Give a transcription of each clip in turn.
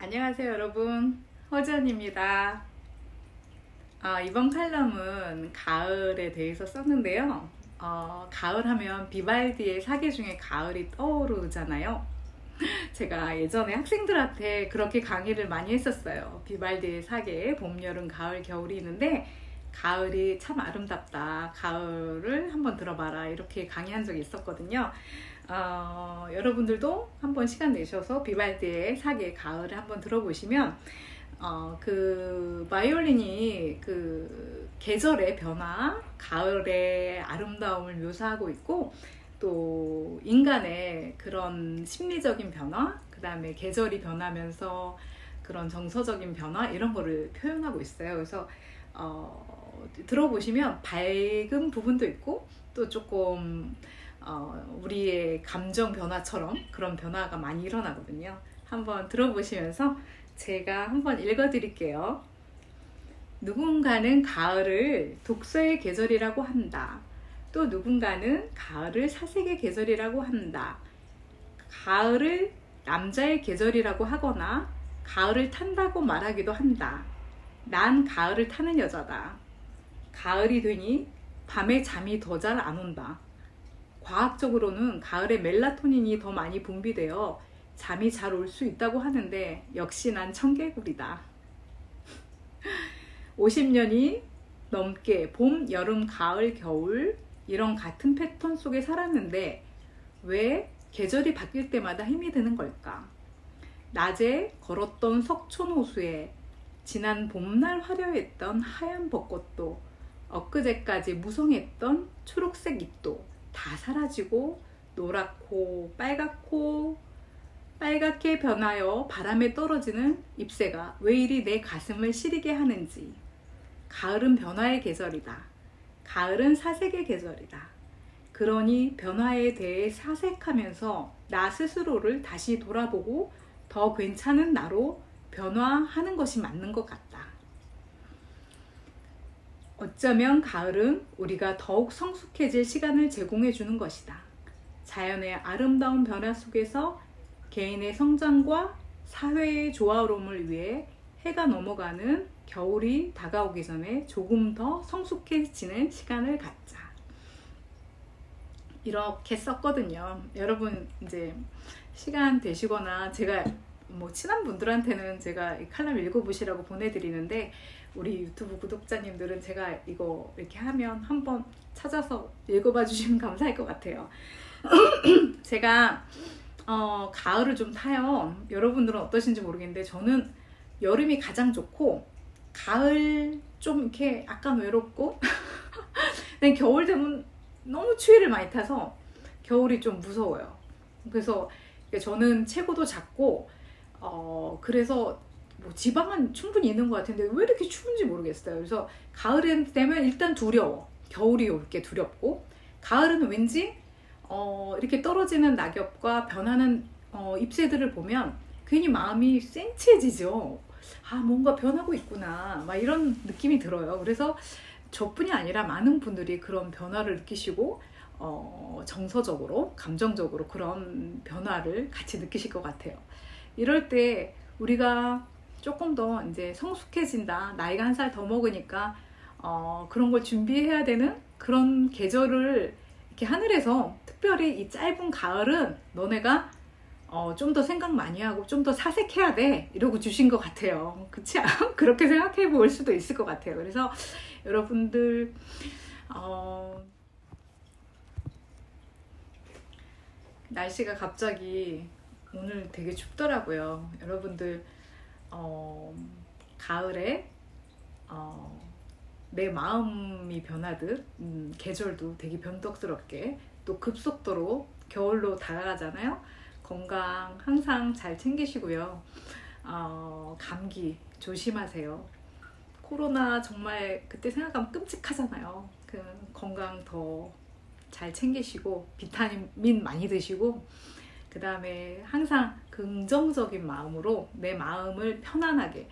안녕하세요 여러분. 허전입니다. 아, 이번 칼럼은 가을에 대해서 썼는데요. 어, 가을 하면 비발디의 사계 중에 가을이 떠오르잖아요. 제가 예전에 학생들한테 그렇게 강의를 많이 했었어요. 비발디의 사계 봄, 여름, 가을, 겨울이 있는데 가을이 참 아름답다. 가을을 한번 들어봐라. 이렇게 강의한 적이 있었거든요 어, 여러분들도 한번 시간 내셔서 비발디의 사계 가을을 한번 들어보시면 어, 그 바이올린이 그 계절의 변화, 가을의 아름다움을 묘사하고 있고 또 인간의 그런 심리적인 변화, 그 다음에 계절이 변하면서 그런 정서적인 변화 이런 거를 표현하고 있어요. 그래서 어, 들어보시면 밝은 부분도 있고 또 조금 어, 우리의 감정 변화처럼 그런 변화가 많이 일어나거든요. 한번 들어보시면서 제가 한번 읽어드릴게요. 누군가는 가을을 독서의 계절이라고 한다. 또 누군가는 가을을 사색의 계절이라고 한다. 가을을 남자의 계절이라고 하거나 가을을 탄다고 말하기도 한다. 난 가을을 타는 여자다. 가을이 되니 밤에 잠이 더 잘 안 온다. 과학적으로는 가을에 멜라토닌이 더 많이 분비되어 잠이 잘 올 수 있다고 하는데 역시 난 청개구리다. 50년이 넘게 봄, 여름, 가을, 겨울 이런 같은 패턴 속에 살았는데 왜 계절이 바뀔 때마다 힘이 드는 걸까? 낮에 걸었던 석촌호수에 지난 봄날 화려했던 하얀 벚꽃도 엊그제까지 무성했던 초록색 잎도 다 사라지고 노랗고 빨갛고 빨갛게 변하여 바람에 떨어지는 잎새가 왜 이리 내 가슴을 시리게 하는지 가을은 변화의 계절이다. 가을은 사색의 계절이다. 그러니 변화에 대해 사색하면서 나 스스로를 다시 돌아보고 더 괜찮은 나로 변화하는 것이 맞는 것 같다. 어쩌면 가을은 우리가 더욱 성숙해질 시간을 제공해 주는 것이다. 자연의 아름다운 변화 속에서 개인의 성장과 사회의 조화로움을 위해 해가 넘어가는 겨울이 다가오기 전에 조금 더 성숙해지는 시간을 갖자. 이렇게 썼거든요. 여러분 이제 시간 되시거나 제가 뭐 친한 분들한테는 제가 이 칼럼 읽어보시라고 보내드리는데 우리 유튜브 구독자님들은 제가 이거 이렇게 하면 한번 찾아서 읽어봐 주시면 감사할 것 같아요. 제가 어, 가을을 좀 타요. 여러분들은 어떠신지 모르겠는데 저는 여름이 가장 좋고 가을 좀 이렇게 약간 외롭고 근데 겨울 되면 너무 추위를 많이 타서 겨울이 좀 무서워요. 그래서 저는 체구도 작고 어 그래서 뭐 지방은 충분히 있는 것 같은데 왜 이렇게 추운지 모르겠어요. 그래서 가을에 되면 일단 두려워. 겨울이 올 게 두렵고 가을은 왠지 어 이렇게 떨어지는 낙엽과 변하는 어 잎새들을 보면 괜히 마음이 센치해지죠. 아 뭔가 변하고 있구나 막 이런 느낌이 들어요. 그래서 저뿐이 아니라 많은 분들이 그런 변화를 느끼시고 어, 정서적으로 감정적으로 그런 변화를 같이 느끼실 것 같아요. 이럴 때 우리가 조금 더 이제 성숙해진다 나이가 한 살 더 먹으니까 어, 그런 걸 준비해야 되는 그런 계절을 이렇게 하늘에서 특별히 이 짧은 가을은 너네가 어, 좀 더 생각 많이 하고 좀 더 사색해야 돼 이러고 주신 것 같아요. 그치? 그렇게 생각해 볼 수도 있을 것 같아요. 그래서 여러분들 어, 날씨가 갑자기 오늘 되게 춥더라고요. 여러분들 어, 가을에 어, 내 마음이 변하듯 음, 계절도 되게 변덕스럽게 또 급속도로 겨울로 다가가잖아요. 건강 항상 잘 챙기시고요. 어, 감기 조심하세요. 코로나 정말 그때 생각하면 끔찍하잖아요. 그 건강 더 잘 챙기시고 비타민 많이 드시고 그 다음에 항상 긍정적인 마음으로 내 마음을 편안하게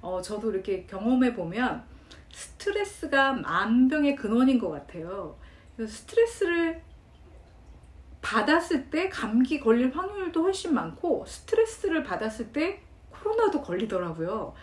어, 저도 이렇게 경험해 보면 스트레스가 만병의 근원인 것 같아요. 스트레스를 받았을 때 감기 걸릴 확률도 훨씬 많고 스트레스를 받았을 때 코로나 너무나도 걸리더라고요.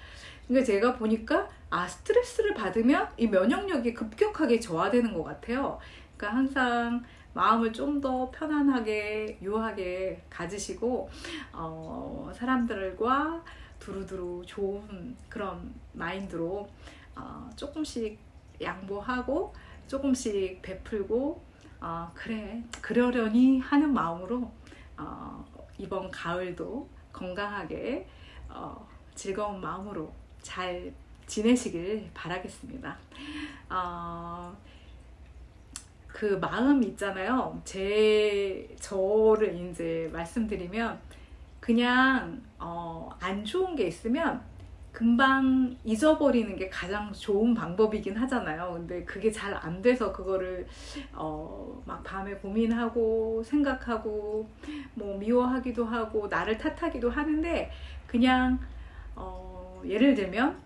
그러니까 제가 보니까 아 스트레스를 받으면 이 면역력이 급격하게 저하되는 것 같아요. 그러니까 항상 마음을 좀 더 편안하게 유하게 가지시고 어, 사람들과 두루두루 좋은 그런 마인드로 어, 조금씩 양보하고 조금씩 베풀고 어, 그래 그러려니 하는 마음으로 어, 이번 가을도 건강하게 어, 즐거운 마음으로 잘 지내시길 바라겠습니다. 어, 그 마음 있잖아요. 제 저를 이제 말씀드리면 그냥 어, 안 좋은 게 있으면 금방 잊어버리는 게 가장 좋은 방법이긴 하잖아요. 근데 그게 잘 안 돼서 그거를 어, 막 밤에 고민하고 생각하고 뭐 미워하기도 하고 나를 탓하기도 하는데 그냥 어, 예를 들면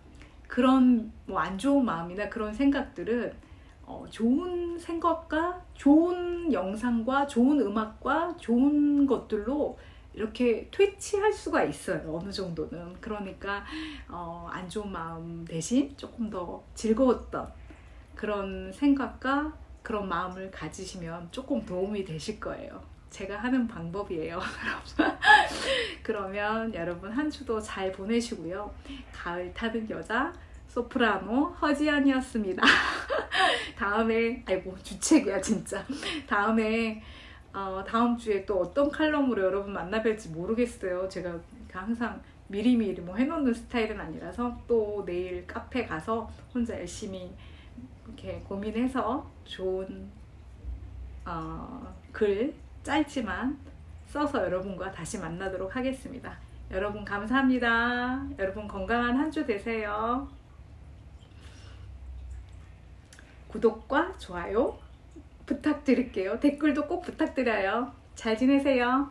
그런 뭐 안 좋은 마음이나 그런 생각들은 어, 좋은 생각과 좋은 영상과 좋은 음악과 좋은 것들로 이렇게 퇴치할 수가 있어요. 어느 정도는. 그러니까 어, 안 좋은 마음 대신 조금 더 즐거웠던 그런 생각과 그런 마음을 가지시면 조금 도움이 되실 거예요. 제가 하는 방법이에요. 그러면 여러분 한 주도 잘 보내시고요. 가을 타는 여자 소프라노 허지안이었습니다. 다음에 아이고 주책이야 진짜. 다음에 어, 다음 주에 또 어떤 칼럼으로 여러분 만나 뵐지 모르겠어요. 제가 항상 미리미리 뭐 해놓는 스타일은 아니라서 또 내일 카페 가서 혼자 열심히 이렇게 고민해서 좋은 어, 글 짧지만 써서 여러분과 다시 만나도록 하겠습니다. 여러분 감사합니다. 여러분 건강한 한 주 되세요. 구독과 좋아요 부탁드릴게요. 댓글도 꼭 부탁드려요. 잘 지내세요.